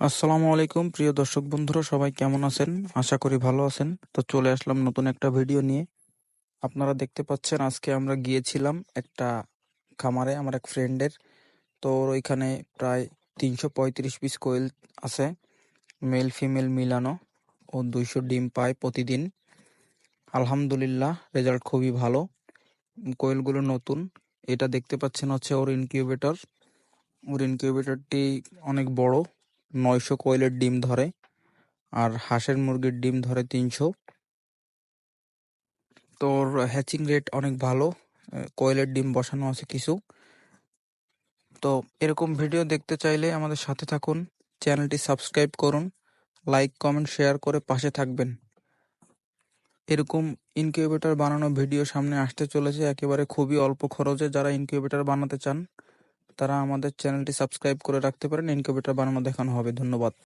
আসসালামু আলাইকুম, প্রিয় দর্শক বন্ধুরা, সবাই কেমন আছেন? আশা করি ভালো আছেন। তো চলে আসলাম নতুন একটা ভিডিও নিয়ে। আপনারা দেখতে পাচ্ছেন, আজকে আমরা গিয়েছিলাম একটা খামারে, আমার এক ফ্রেন্ডের। তো ওইখানে প্রায় তিনশো পঁয়ত্রিশ পিস কোয়েল আছে, মেল, ফিমেল মিলানো। ও দুইশো ডিম পায় প্রতিদিন। আলহামদুলিল্লাহ, রেজাল্ট খুবই ভালো। কোয়েলগুলো নতুন। এটা দেখতে পাচ্ছেন হচ্ছে ওর ইনকিউবেটর। ওর ইনকিউবেটরটি অনেক বড়। নয়শো কোয়েলের ডিম ধরে আর হাঁসের মুরগির ডিম ধরে তিনশো। তোর হ্যাচিং রেট অনেক ভালো কোয়েলের ডিম বসানো আছে কিছু। তো এরকম ভিডিও দেখতে চাইলে আমাদের সাথে থাকুন, চ্যানেলটি সাবস্ক্রাইব করুন, লাইক, কমেন্ট, শেয়ার করে পাশে থাকবেন। এরকম ইনকিউবেটর বানানো ভিডিও সামনে আসতে চলেছে, একেবারে খুবই অল্প খরচে যারা ইনকিউবেটর বানাতে চান। তারা আমাদের চ্যানেলটি সাবস্ক্রাইব করে রাখতে পারেন ইনকিউবেটর বানানো দেখানো হবে। ধন্যবাদ।